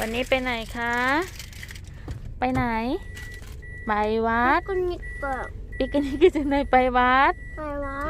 วันนี้ไปไหนคะ ไปไหน ไปวัดคุณนิกเกิดปิกนิกกินไหนไปวัด ไปวะ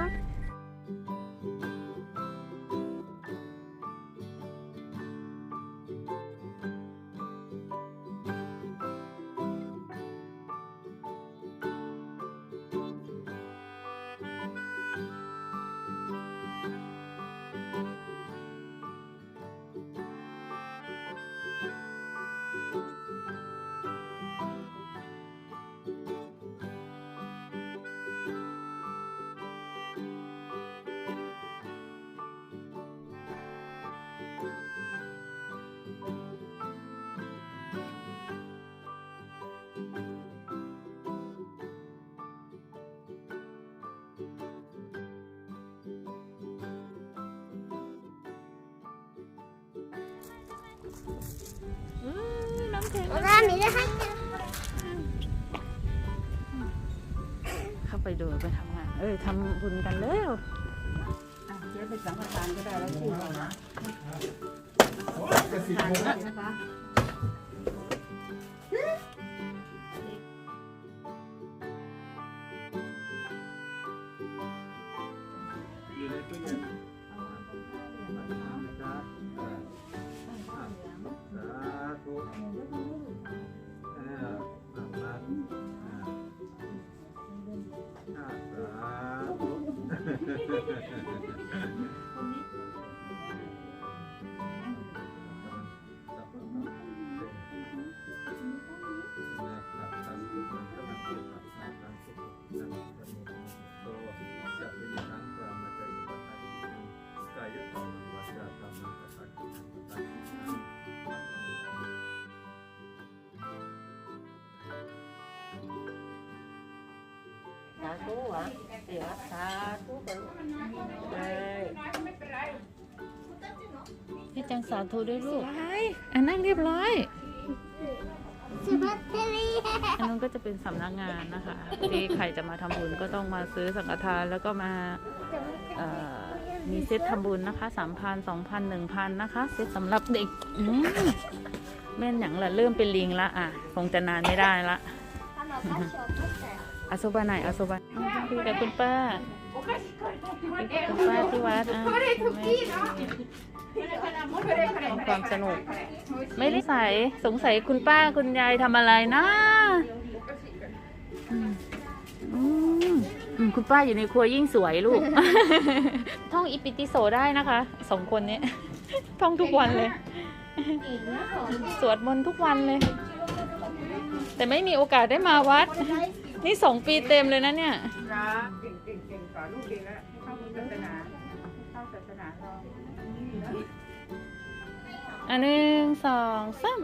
น้ำแข็งร้านนี้ได้ให้เข้าไปดูไปทำงาน เอ้ยทำบุญกันเร็วเจ๊ไปสังฆทานก็ได้แล้วชื่ออะไรนะ จะสิบโมง นะคะ ธุอะเดี๋ยวสาธุไปเลยพี่จังสาธุด้วยลูกอันนั่งเรียบร้อยสุภัทรีอันนั้นก็จะเป็นสำนักงานนะคะ ที่ใครจะมาทำบุญก็ต้องมาซื้อสังฆทานแล้วก็มาเอ่อมีเซตทำบุญนะคะสามพันสองพันหนึ่งพันนะคะเซตสำหรับเด็กอืมแม่นอย่างละเริ่มเป็นลิงละอะ คงจะนานไม่ได้ละ ทำแบบพระชมไม่แต่ อาซุบะไหนอาซุบะคุยกับคุณป้าคุณป้าที่วัดอะทำความสนุก ไม่ได้ใส่สงสัยคุณป้าคุณยายทำอะไรนะอืมอืมอืมคุณป้าอยู่ในครัวยิ่งสวยลูก ท่องอิปิติโสได้นะคะสองคนนี้ท่องทุกวันเลย สวดมนต์ทุกวันเลย แต่ไม่มีโอกาสได้มาวัด นี่สองปีเต็มเลยนะเนี่ย นะเก่งเก่งเก่งสอนลูกดีแล้วเข้าศาสนาเข้าศาสนาเราอันหนึ่งสองสาม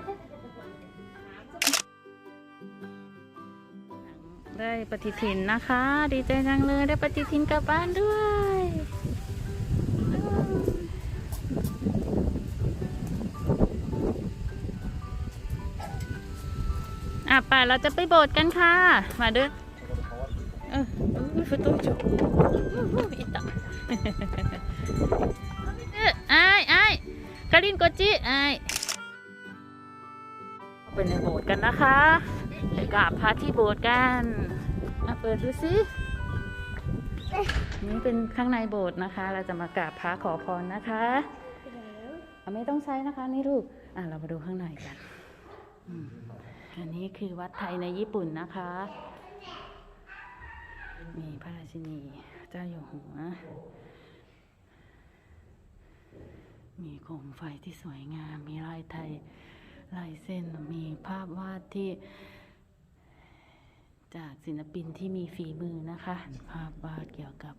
ได้ปฏิทินนะคะ ดีใจจังเลยได้ปฏิทินกลับบ้านด้วย อะไป่าเราจะไปโบสถ์กันค่ะ มาเด้อเอออุ้ยฟุตุจุอู้อิตะเอ้ยไอ้ไอ้กาลินโกจิไอ้ไปในโบสถ์กันนะคะไปกราบพระที่โบสถ์กันอะเปิดดูสินี่เป็นข้างในโบสถ์นะคะ เราจะมากราบพระขอพรนะคะอะไม่ต้องใช้นะคะนี่ลูก อะเรามาดูข้างในกัน อันนี้คือวัดไทยในญี่ปุ่นนะคะมีพระราชินีเจ้าอยู่หัว มีโคมไฟที่สวยงาม มีลายไทยลายเส้น มีภาพวาดที่ จากศิลปินที่มีฝีมือนะคะ ภาพวาดเกี่ยวกับ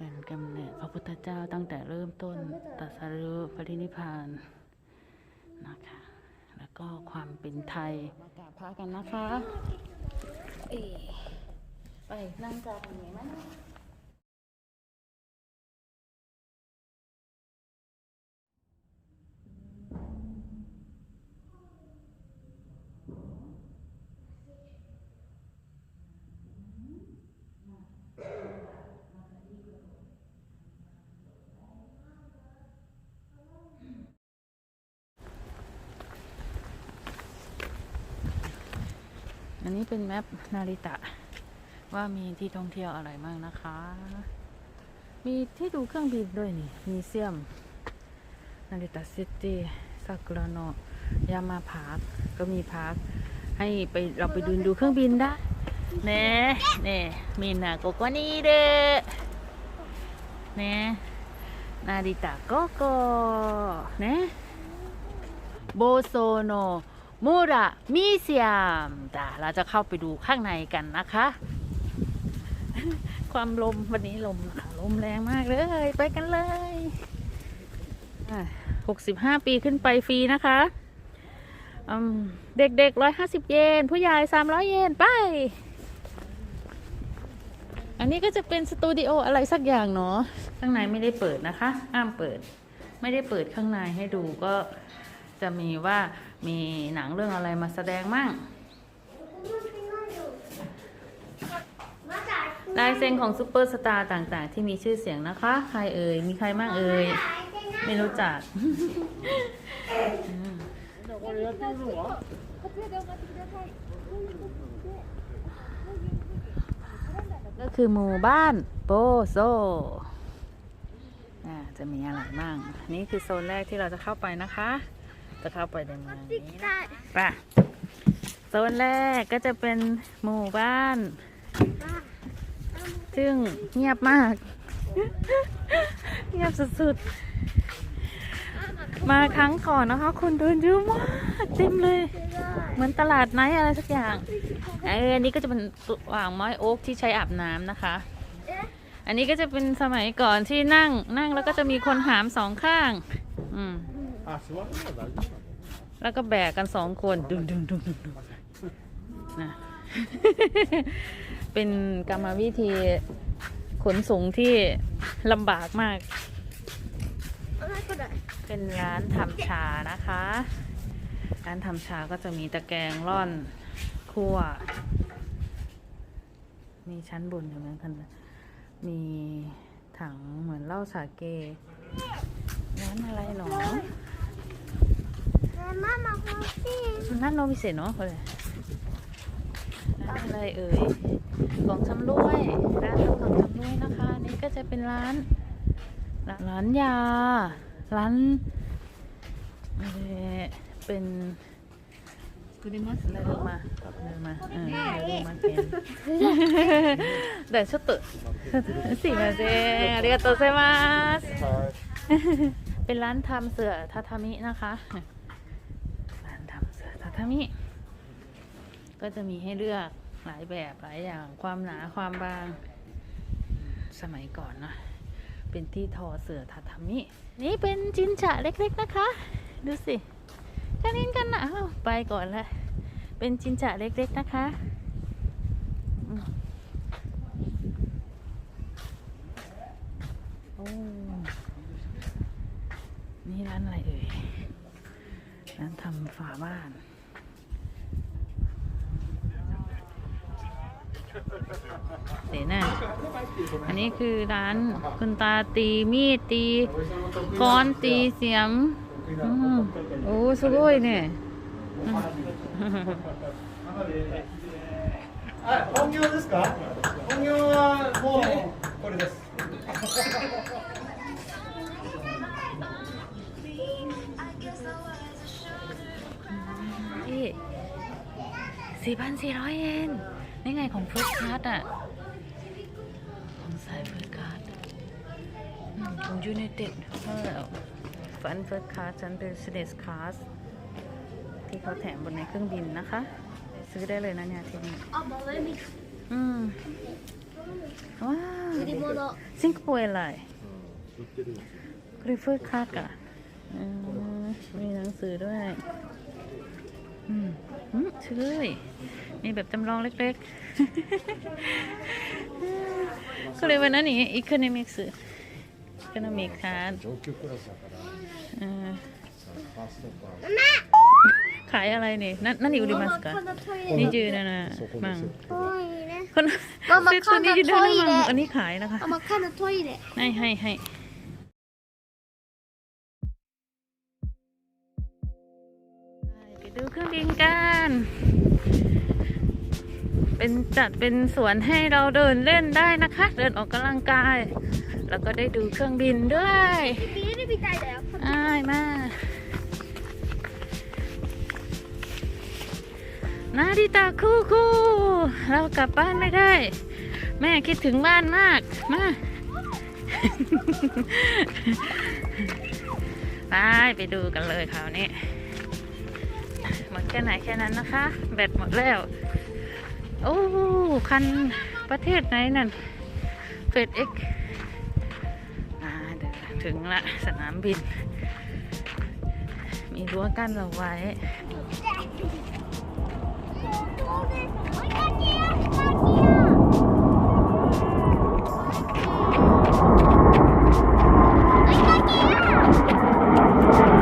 การกำเนิดพระพุทธเจ้าตั้งแต่เริ่มต้นตรัสรู้ปรินิพพานนะคะ ก็ความเป็นไทยมากราบพระกันนะคะเอ้ไปนั่งกราบกันไหม อันนี้เป็นแมปนาริตะ ว่ามีที่ท่องเที่ยวอะไรบ้างนะคะ มีที่ดูเครื่องบินด้วยนี่มีเซียม นาริตะซิตี้ซากุระโนยามาพาร์คก็มีพาร์คให้ไปเราไปดูดูเครื่องบินได้เน่เน่มีนาโกโกนี่เด้อเน่นาริตะโกโกเน่โบโซโน มูระมิเซียมแต่เราจะเข้าไปดูข้างในกันนะคะ ความลมวันนี้ลมลมแรงมากเลย ไปกันเลยหกสิบห้าปีขึ้นไปฟรีนะคะเด็กๆร้อยห้าสิบเยน ผู้ใหญ่สามร้อยเยน ไป อันนี้ก็จะเป็นสตูดิโออะไรสักอย่างเนาะ ข้างในไม่ได้เปิดนะคะ ห้ามเปิด ไม่ได้เปิดข้างในให้ดูก็ จะมีว่ามีหนังเรื่องอะไรมาแสดงมั่งลายเซ็นของซูเปอร์สตาร์ต่างๆ ที่มีชื่อเสียงนะคะ ใครเอ่ย มีใครบ้างเอ่ย ไม่รู้จัก ก็คือหมู่บ้านโปโซอ่าจะมีอะไรบ้าง นี่คือโซนแรกที่เราจะเข้าไปนะคะ จะเข้าไปในเมืองปโซนแรกก็จะเป็นหมู่บ้าน ซึ่งเงียบมาก เงียบสุดๆ มาครั้งก่อนนะคะ คนเดินเยอะมากเต็มเลย เหมือนตลาดไนท์อะไรสักอย่างเอออันนี้ก็จะเป็นว่างไม้โอ๊กที่ใช้อาบน้ำนะคะ อันนี้ก็จะเป็นสมัยก่อนที่นั่งนั่งแล้วก็จะมีคนหามสองข้าง อืม แล้วก็แบกกันสองคนดึงดึงดึงดึงดึงนะ เป็นกรรมวิธีขนส่งที่ลำบากมาก เป็นร้านทำชานะคะ ร้านทำชาก็จะมีตะแกรงร่อนคั่ว มีชั้นบนอยู่เหมือนกันนะมีถังเหมือนเหล้าสาเกร้านอะไรหรอ Mamma, kom hit. นั่นโนมิเซโนะเลยร้านอะไรเอ่ยของชำร่วย ร้านทำของชำร่วยนะคะ นี่ก็จะเป็นร้าน ร้านยา ร้านเอ่อเป็นเดินมาเดินมาเดินมาเออเดินมาเกนแต่ちょっとすいませんありがとうございますเป็นร้านทำเสื่อทาทามินะคะ ร้านทำเสื้อ ทามิก็จะมีให้เลือกหลายแบบหลายอย่างความหนาความบาง สมัยก่อนนะเป็นที่ทอเสือทาทามิ นี่เป็นจินจะเล็กๆนะคะ ดูสิแค่นี้กันนะอ้าวไปก่อนละเป็นจินจะเล็กๆนะคะโอ้นี่ร้านอะไรเอ่ยร้านทำฝาบ้าน เดี๋ยวนะอันนี้คือร้านคุณตาตีมีดตีค้อนตีเสียมอืมโอ้すごいねあ、本業ですか本業はもうこれです。 พี่สี่พันสี่ร้อยเยน นี่ไงของเฟิร์สคัสอะ ของสายเฟิร์สคัสของยูไนเต็ดเออฟันเฟิร์สคลาสฉันเป็นเซเดสคลาสที่เขาแถมบนในเครื่องบินนะคะ ซื้อได้เลยนะเนี่ยทีนี้อืมว้าวซิงคโปร์อะไรกรีเฟิร์สคาสอะมีหนังสือด้วย เชยมีแบบจำลองเล็กๆก็เลยวันนั้นนี่อีโคโนมิกส์อีโคโนมิกค่ะขายอะไรนี่นั่นนั่นอยู่ดีมัสก์นี่จืดนะนะมังคนซื้อตัวนี้ยืดได้แล้วมังอันนี้ขายนะคะวยเลให้ให้ให้ ดูเครื่องบินกัน เป็นจัดเป็นสวนให้เราเดินเล่นได้นะคะ เดินออกกำลังกาย แล้วก็ได้ดูเครื่องบินด้วยปีนี้ปีใจแล้วอ้ายมากนาดิตาคู่คู่เรากลับบ้านไม่ได้ แม่คิดถึงบ้านมาก มาไปไปดูกันเลยคราวนี้หมด แค่ไหนแค่นั้นนะคะ แบตหมดแล้ว โอ้ คันประเทศไหนนั่นเฟดเอ็กอ่าเดี๋ยวถึงละสนามบิน มีรั้วกั้นเราไว้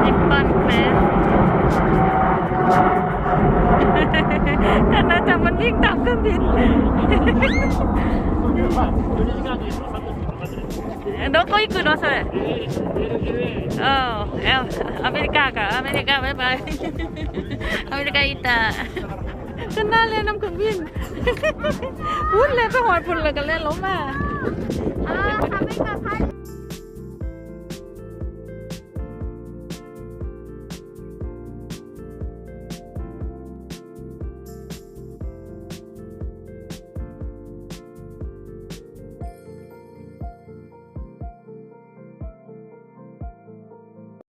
นิปปอนเฟสแต่น่าจะมันวิ่งตามเครื่องบิน どこ行くのそれああ、いやアメリカか、アメリカ、バイバイ。アメリカ行った。ฉันน่าเล่นน้ำเครื่องบิน พูดเลยไปหอยพุ่นเลยกันเล่นล้มอ่ะ อ่าทำให้กับพัน